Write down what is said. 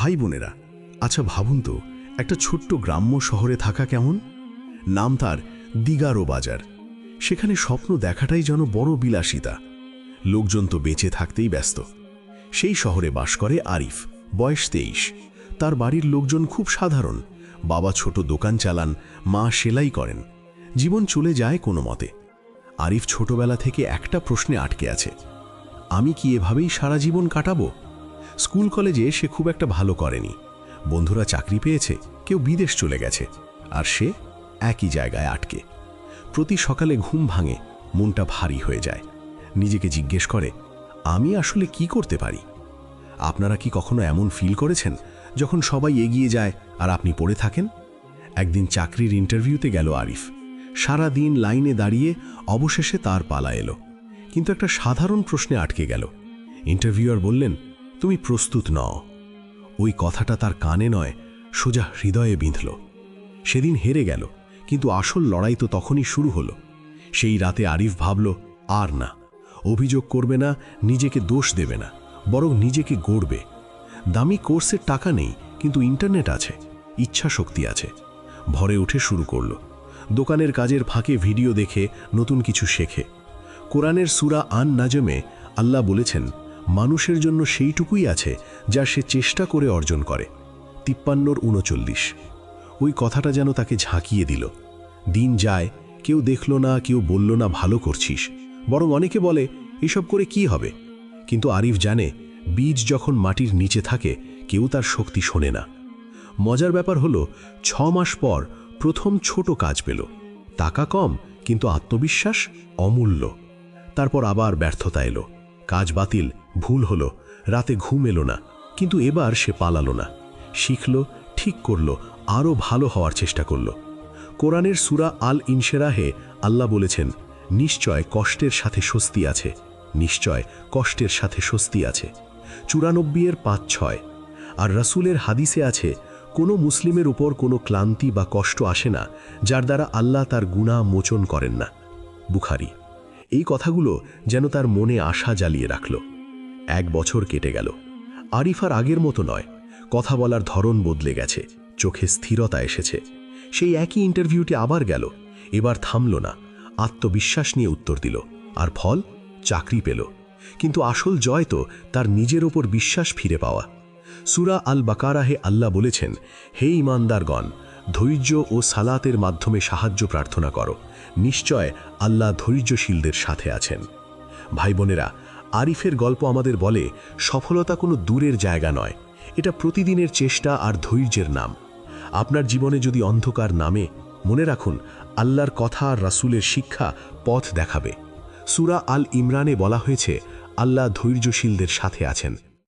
ভাই বোনেরা আচ্ছা ভাবুন তো, একটা ছোট্ট গ্রাম্য শহরে থাকা কেমন? নাম তার দিগারো বাজার। সেখানে স্বপ্ন দেখাটাই যেন বড় বিলাসিতা। লোকজন তো বেঁচে থাকতেই ব্যস্ত। সেই শহরে বাস করে আরিফ, বয়স তেইশ। তার বাড়ির লোকজন খুব সাধারণ। বাবা ছোট দোকান চালান, মা সেলাই করেন। জীবন চলে যায় কোনো মতে। আরিফ ছোটবেলা থেকে একটা প্রশ্নে আটকে আছে। আমি কি এভাবেই সারা জীবন কাটাবো? স্কুল কলেজে সে খুব একটা ভালো করেনি। বন্ধুরা চাকরি পেয়েছে, কেউ বিদেশ চলে গেছে, আর সে একই জায়গায় আটকে। প্রতি সকালে ঘুম ভাঙে, মনটা ভারী হয়ে যায়। নিজেকে জিজ্ঞেস করে, আমি আসলে কি করতে পারি? আপনারা কি কখনো এমন ফিল করেছেন যখন সবাই এগিয়ে যায় আর আপনি পড়ে থাকেন? একদিন চাকরির ইন্টারভিউতে গেল আরিফ। সারা দিন লাইনে দাঁড়িয়ে অবশেষে তার পালা এলো। কিন্তু একটা সাধারণ প্রশ্নে আটকে গেল। ইন্টারভিউয়ার বললেন তুমি প্রস্তুত নও। ওই কথাটা তার কানে নয়, সোজা হৃদয়ে বিঁধল। সেদিন হেরে গেল, কিন্তু আসল লড়াই তো তখনই শুরু হলো। সেই রাতে আরিফ ভাবল, আর না, অভিযোগ করবে না, নিজেকে দোষ দেবে না, বরং নিজেকে গড়বে। দামি কোর্সের টাকা নেই, কিন্তু ইন্টারনেট আছে ইচ্ছা শক্তি আছে। ভরে উঠে শুরু করল। দোকানের কাজের ফাঁকে ভিডিও দেখে নতুন কিছু শেখে। কোরআনের সুরা আন নাজমে আল্লাহ বলেছেন মানুষের জন্য সেইটুকুই আছে যা সে চেষ্টা করে অর্জন করে। তিপ্পান্নর উনচল্লিশ। ওই কথাটা যেন তাকে ঝাঁকিয়ে দিল। দিন যায়, কেউ দেখল না, কেউ বলল না, ভালো করছিস। বরং অনেকে বলে, এসব করে কি হবে? কিন্তু আরিফ জানে, বীজ যখন মাটির নিচে থাকে, কেউ তার শক্তি শোনে না। মজার ব্যাপার হলো, ছ মাস পর প্রথম ছোট কাজ পেল। টাকা কম, কিন্তু আত্মবিশ্বাস অমূল্য। তারপর আবার ব্যর্থতা এলো। কাজ বাতিল, ভুল হলো, রাতে ঘুম এলো না, কিন্তু এবার সে পালালো না। শিখল, ঠিক করল, আরও ভালো হওয়ার চেষ্টা করল। কোরআনের সুরা আল ইনসেরাহে আল্লাহ বলেছেন, নিশ্চয় কষ্টের সাথে স্বস্তি আছে, নিশ্চয় কষ্টের সাথে স্বস্তি আছে। চুরানব্বইয়ের পাঁচ ছয়, আর রাসূলের হাদিসে আছে, কোনো মুসলিমের উপর কোনো ক্লান্তি বা কষ্ট আসে না, যার দ্বারা আল্লাহ তার গুণা মোচন করেন না। বুখারি। এই কথাগুলো যেন তার মনে আশা জ্বালিয়ে রাখল। এক বছর কেটে গেল। আরিফার আগের মতো নয়। কথা বলার ধরন বদলে গেছে। চোখে স্থিরতা এসেছে। সেই একই ইন্টারভিউটি আবার গেল। এবার থামল না। আত্মবিশ্বাস নিয়ে উত্তর দিল। আর ফল, চাকরি পেল। কিন্তু আসল জয় তো তার নিজের ওপর বিশ্বাস ফিরে পাওয়া। সুরা আল বাকারাহে আল্লাহ বলেছেন, হে ইমানদারগণ ধৈর্য ও সালাতের মাধ্যমে সাহায্য প্রার্থনা করো। নিশ্চয় আল্লাহ ধৈর্যশীলদের সাথে আছেন। ভাই বোনেরা, আরিফের গল্প আমাদের বলে, সফলতা কোনো দূরের জায়গা নয়। এটা প্রতিদিনের চেষ্টা আর ধৈর্যের নাম। আপনার জীবনে যদি অন্ধকার নামে, মনে রাখুন, আল্লাহর কথা আর রাসূলের শিক্ষা পথ দেখাবে। সুরা আল ইমরানে বলা হয়েছে, আল্লাহ ধৈর্যশীলদের সাথে আছেন।